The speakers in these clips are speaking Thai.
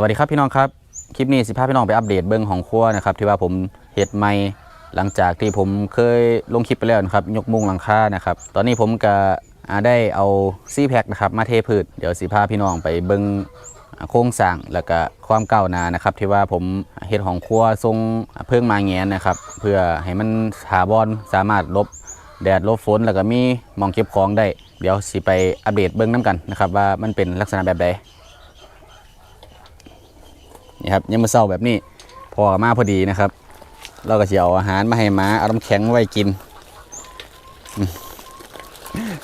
วัสดีครับพี่น้องครับคลิปนี้สิพาพี่น้องไปอัปเดตเบื้องของครัวนะครับที่ว่าผมเฮ็ดใหม่หลังจากที่ผมเคยลงคลิปไปแล้วนะครับยกมุงหลังคานะครับตอนนี้ผมก็ได้เอาซีแพ็คนะครับมาเทพืชเดี๋ยวสิพาพี่น้องไปเบื้องโครงสร้างแล้วก็ความก้าวหน้านะครับที่ว่าผมเฮ็ดของครัวทรงเพิ่งมาแงนนะครับเพื่อให้มันถาวรสามารถลบแดดลบฝนแล้วก็มีมองเก็บของได้ เดี๋ยวสิไปอัปเดตเบื้องน้ำกันนะครับว่ามันเป็นลักษณะแบบใด นี่ครับยังมาเศร้าแบบนี้พอมาพอดีนะครับ เราก็จะเอาอาหารมาให้หม้าเอาน้ำแข็งไว้กิน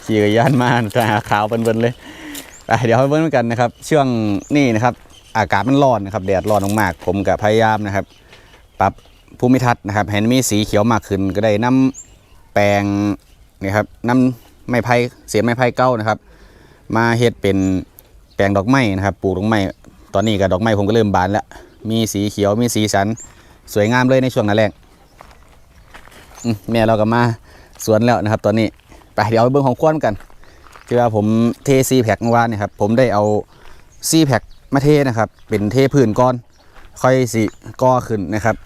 ขี่กระยานมาตาขาวเบิ่นๆเลยเดี๋ยวไปเบิ่งกันนะครับ ช่วงนี้นะครับ อากาศมันร้อนนะครับแดดร้อนมากๆผมกับพยายามนะครับ ปรับภูมิทัศน์นะครับให้มันมีสีเขียวมากขึ้นก็ได้น้ำแปลงนี่ครับน้ำไม้ไผ่เสียไม้ไผ่เก้านะครับ มาเฮ็ดเป็นแปลงดอกไม้นะครับปลูกดอกไม้ ตอนนี้ก็ดอกไม้ผมก็เริ่มบานแล้ว มีสีเขียวมีสีสัน สวยงามเลยในช่วงหน้าแรงอืมแม่เราก็มาสวนแล้วนะครับ ตอนนี้ไปเดี๋ยวเอาไปเบิ่งของควนกันที่ว่าผมเทซีแพ็กเมื่อวานเนะครับผมได้เอาซีแพ็กมาเทนะครับ เป็นเทพื้นก้อน ค่อยสิก่อขึ้นนะครับ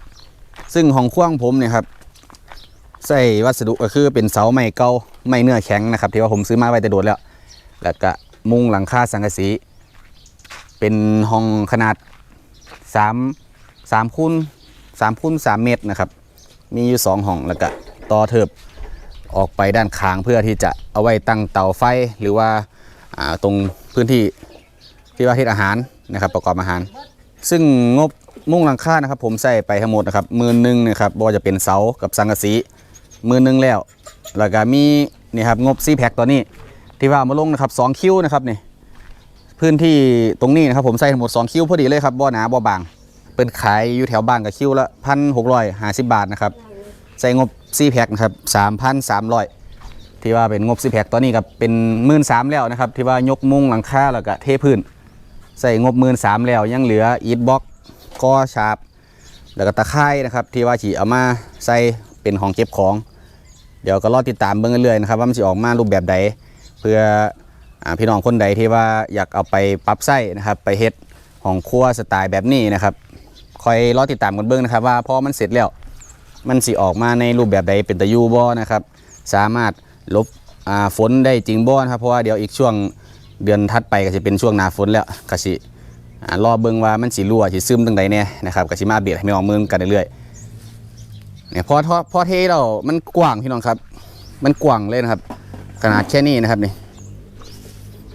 ซึ่งของคว้างผมเนี่ยครับใส่วัสดุก็คือเป็นเสาไม้เก่าไม้เนื้อแข็งนะครับ ที่ว่าผมซื้อมาไว้แต่โดดแล้ว แล้วก็มุงหลังคาสังกะสี เป็นห้องขนาด3 3คูณ3คูณ3เมตรนะครับ มีอยู่2ห้องแล้วก็ต่อเทิบออกไปด้านข้างเพื่อที่จะเอาไว้ตั้งเตาไฟหรือว่าาตรงพื้นที่ที่ว่าเฮ็ดอาหารนะครับ ประกอบอาหาร ซึ่งงบมุ่งหลังคานะครับ ผมใส่ไปทั้งหมดนะครับมื่นหนึ่งนะครับบ่ว่าจะเป็นเสากับสังกะสีมื่นหนึ่งแล้ว แล้วก็มีนี่ครับงบซีแพ็คตัวนี้ ที่ว่าเอามาลงนะครับสองคิวนะครับนี่ พื้นที่ตรงนี้นะครับผมใส่ทั้งหมด2คิ้วพอดีเลยครับบ่อหนาบ่อบาง เป็นขายอยู่แถวบ้านกับคิ้วละพันหกร้อยห้าสิบบาทนะครับใส่งบซีแพ็คนะครับสามพันสามร้อยที่ว่าเป็นงบซีแพ็คตัวนี้กับเป็นหมื่นสามแล้วนะครับที่ว่ายกมุ้งหลังคาแล้วก็เทพื้น ใส่งบหมื่นสามแล้วยังเหลืออีทบ็อกก้อชาบแล้วก็ตะไคร่นะครับที่ว่าฉีเอามาใส่เป็นของเก็บของ เดี๋ยวก็รอติดตามเบิ่งเรื่อยๆนะครับว่ามันจะออกมารูปแบบใดเพื่อ พี่น้องคนใดที่ว่าอยากเอาไปปรับไส้นะครับ ไปเฮ็ดของครัวสไตล์แบบนี้นะครับ คอยรอติดตามกันเบิ่งนะครับ ว่าพอมันเสร็จแล้วมันสิออกมาในรูปแบบใดเป็นตะยูบ่นะครับ สามารถลบอ่าฝนได้จริงบ่นะครับเพราะว่าเดี๋ยวอีกช่วงเดือนถัดไปก็จะเป็นช่วงหนาฝนแล้วก็สิอ่ารอเบิ่งว่ามันสิรั่วสิซึมตั้งใดแน่นะครับก็สิมาอัปเดให้พี่น้องมือกันเรื่อยๆเนี่ยพอพอเทแล้วมันกว้างพี่น้องครับ มันกว้างเลยนะครับ ขนาดแค่นี้นะครับนี่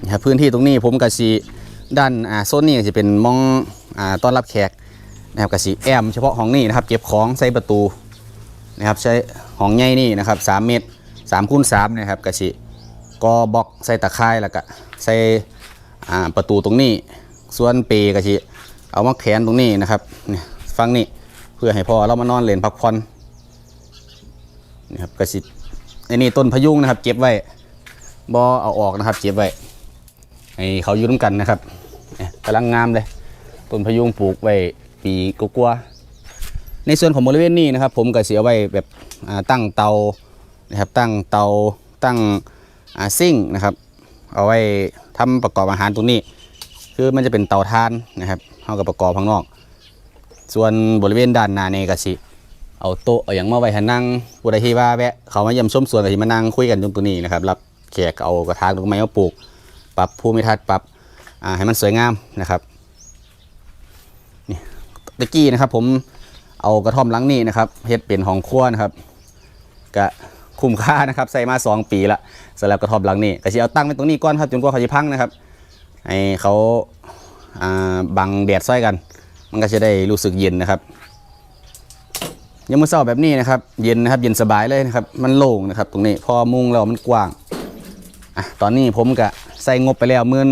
นี่ครับพื้นที่ตรงนี้ผมก็สิด้านอ่าโซนนี้จะเป็นมองอ่าต้อนรับแขกนะครับก็สิแอมเฉพาะห้องนี้นะครับเก็บของใส่ประตูนะครับใช้ห้องใหญ่นี่นะครับ3เมตร3คูณ3นะครับกะสิกอบล็อกใส่ตะไคร้แล้วก็ใส่อ่าประตูตรงนี้ ส่วนเปกะสิเอามาแขวนตรงนี้นะครับฟังนี่เพื่อให้พ่อเรามานอนเล่นพักผ่อนนะครับกะสิไอ้นี่ต้นพะยุงนะครับ เก็บไว้บอเอาออกนะครับ เก็บไว้ ให้เขาอยู่ร่วมกันนะครับกำลังงามเลยต้นพยุงปลูกไว้ปีกว่าๆในส่วนของบริเวณนี้นะครับ ผมก็เสียไว้แบบตั้งเตานะครับตั้งเตาตั้งซิ่งนะครับเอาไว้ทำประกอบอาหารตรงนี้ คือมันจะเป็นเตาถ่านนะครับเอากับประกอบข้างนอก ส่วนบริเวณด้านหน้านี่ก็สิเอาโต๊ะเอาอย่างมาไว้ให้นั่งผู้ใดที่ว่าแวะเขามาเยี่ยมชมสวนก็สิมานั่งคุยกันตรงตัวนี้นะครับรับแขกเอากระถางต้นไม้มาปลูก ปรับภูมิทัศน์ปรับให้มันสวยงามนะครับนี่ตะกี้นะครับ ผมเอากระท่อมหลังนี้นะครับเฮ็ดเป็นห้องครัวนะครับก็คุ้มค่านะครับใส่มา 2 ปีละสำหรับกระท่อมหลังนี้ก็สิเอาตั้งไว้ตรงนี้ก่อนครับจนกว่าเขาจะพังนะครับให้เขาบังแดดซ้อยกัน มันก็จะได้รู้สึกเย็นนะครับยังมือเช้าแบบนี้นะครับ เย็นนะครับ เย็นสบายเลยนะครับ มันโล่งนะครับ ตรงนี้พอมุงแล้วมันกว้างอะตอนนี้ผมก็ ใส่งบไปแล้วหมื่น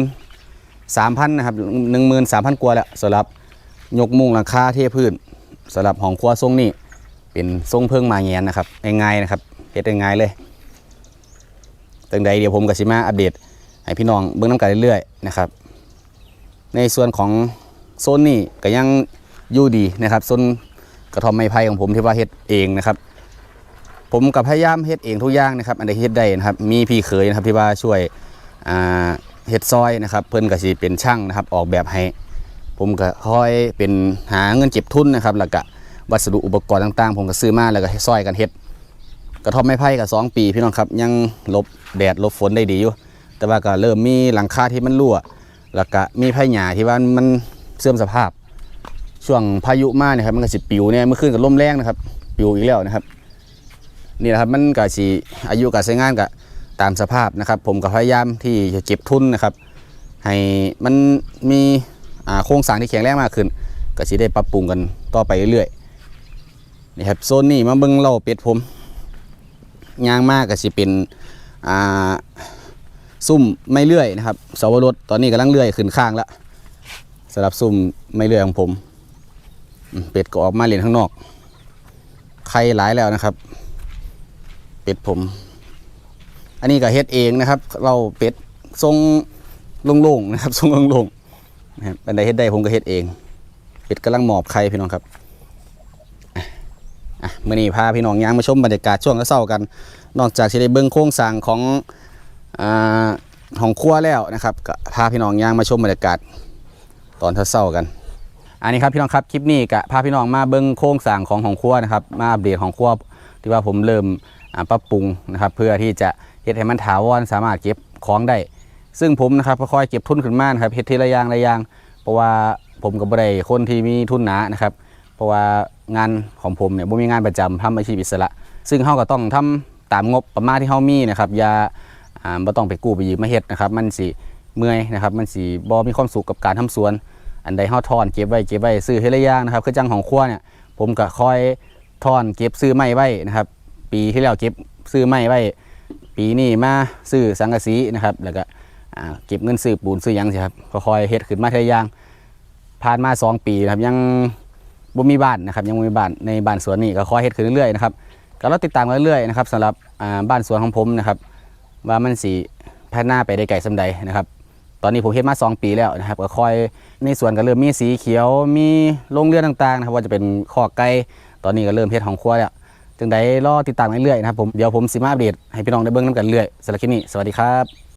สามพันนะครับหนึ่งหมื่นสามพันกว่าแล้วสำหรับยกมุงหลังคาเทพื้นสำหรับห้องครัวทรงนี้เป็นทรงเพิ่งมาเงียนนะครับง่ายๆนะครับเฮ็ดง่ายเลยตั้งใดเดี๋ยวผมกับสิมาอัปเดต ให้พี่น้องเบิ่งน้ำกันเรื่อยๆนะครับ ในส่วนของโซนนี้ก็ยังอยู่ดีนะครับโซนกระทอมไม้ไผ่ของผมที่ว่าเฮ็ดเองนะครับ ผมกับพยายามเฮ็ดเองทุกอย่างนะครับ อันใดเฮ็ดได้นะครับ มีพี่เขยนะครับที่ว่าช่วย เฮ็ดซอยนะครับเพิ่นก็สิเป็นช่างนะครับออกแบบให้ ผมก็คอยเป็นหาเงินเก็บทุนนะครับแล้วก็วัสดุอุปกรณ์ต่างๆ ผมก็ซื้อมาแล้วก็ซอยกันเฮ็ดกระท่อมไม้ไผ่ก็สองปีพี่น้องครับยังลบแดดลบฝนได้ดีอยู่แต่ว่าก็เริ่มมีหลังคาที่มันรั่ว แล้วก็มีไผ่หญ้าที่ว่ามันเสื่อมสภาพ ช่วงพายุมาเนี่ยครับมันก็สิปิวเนี่ยเมื่อคืนก็ลมแรงนะครับ ปิวอีกแล้วนะครับนี่แหละครับมันก็สิอายุการใช้งานก็ ตามสภาพนะครับ ผมก็พยายามที่จะเก็บทุนนะครับ ให้มันมีโครงสร้างที่แข็งแรงมากขึ้น ก็สิได้ปรับปรุงกันต่อไปเรื่อยๆนี่ครับโซนนี้มาเบิ่งเล่าเป็ดผมยางมากก็สิเป็นอ่าซุ่มไม่เลื่อยนะครับสวรสตอนนี้กำลังเลื่อยขึ้นข้างแล้วสำหรับซุ่มไม่เลื่อยของผม เป็ดก็ออกมาเล่นข้างนอกไข่หลายแล้วนะครับ เป็ดผม อันนี้ก็เฮ็ดเองนะครับ เราเป็ดทรงโล่งๆนะครับทรงโล่งๆนะครับอันใดเฮ็ดได้ผมก็เฮ็ดเอง เป็ดกำลังหมอบไข่พี่น้องครับอะอะมื่อนี้พาพี่น้องย่างมาชมบรรยากาศช่วงเช้ากัน นอกจากจะได้เบิ่งโครงสร้างของอ่าของครัวแล้วนะครับก็พาพี่น้องย่างมาชมบรรยากาศตอนเช้ากัน อันนี้ครับพี่น้องครับคลิปนี้ก็พาพี่น้องมาเบิ่งโครงสร้างของของครัวนะครับ มาอัปเดตของครัวที่ว่าผมเริ่มปรับปรุงนะครับ เพื่อที่จะ เฮ็ดให้มันถาวรสามารถเก็บของได้ ซึ่งผมนะครับค่อยๆเก็บทุนขึ้นมานครับเฮ็ดทีละอย่างละอย่าง เพราะว่าผมกับบ่ได้คนที่มีทุนหนานะครับ เพราะว่างานของผมเนี่ยบ่มีงานประจำทำอาชีพอิสระ ซึ่งเฮาก็ต้องทำตามงบประมาณที่เฮามีนะครับอย่าอ่าบ่ต้องไปกู้ไปยืมมาเฮ็ดนะครับ มันสิเมื่อยนะครับมันสิบ่มีความสุขกับการทำสวน อันใดเฮาทอนเก็บไว้เก็บไว้ซื้อเฮ็ดละอย่างนะครับคือจังของครัวเนี่ยผมก็คอยทอนเก็บซื้อไม้ไว้นะครับ ปีที่แล้วเก็บซื้อไม้ไว้ ปีนี้มาซื้อสังกะสีนะครับ แล้วก็เก็บเงินซื้อปูนซื้อยังสิครับก็คอยเฮ็ดขึ้นมาทีละอย่างผ่านมาสองปีนะครับยังบ่มีบ้านนะครับยังบ่มีบ้านในบ้านสวนนี่ก็คอยเฮ็ดขึ้นเรื่อยๆนะครับก็เราติดตามเรื่อยๆนะครับสำหรับบ้านสวนของผมนะครับ ว่ามันสิพัฒนาไปได้ไกลสำใดนะครับ ตอนนี้ผมเฮ็ดมา 2 ปีแล้วนะครับก็คอยในสวนก็เริ่มมีสีเขียวมีโรงเรือนต่างๆนะครับว่าจะเป็นขอกไก่ตอนนี้ก็เริ่มเฮ็ดของครัวแล้ว จึงได้รอติดตามเรื่อยๆนะครับผมเดี๋ยวผมสิมาอัปเดตให้พี่น้องได้เบิ่งนํกันเรื่อยสำหรับคลิปนี้สวัสดีครับ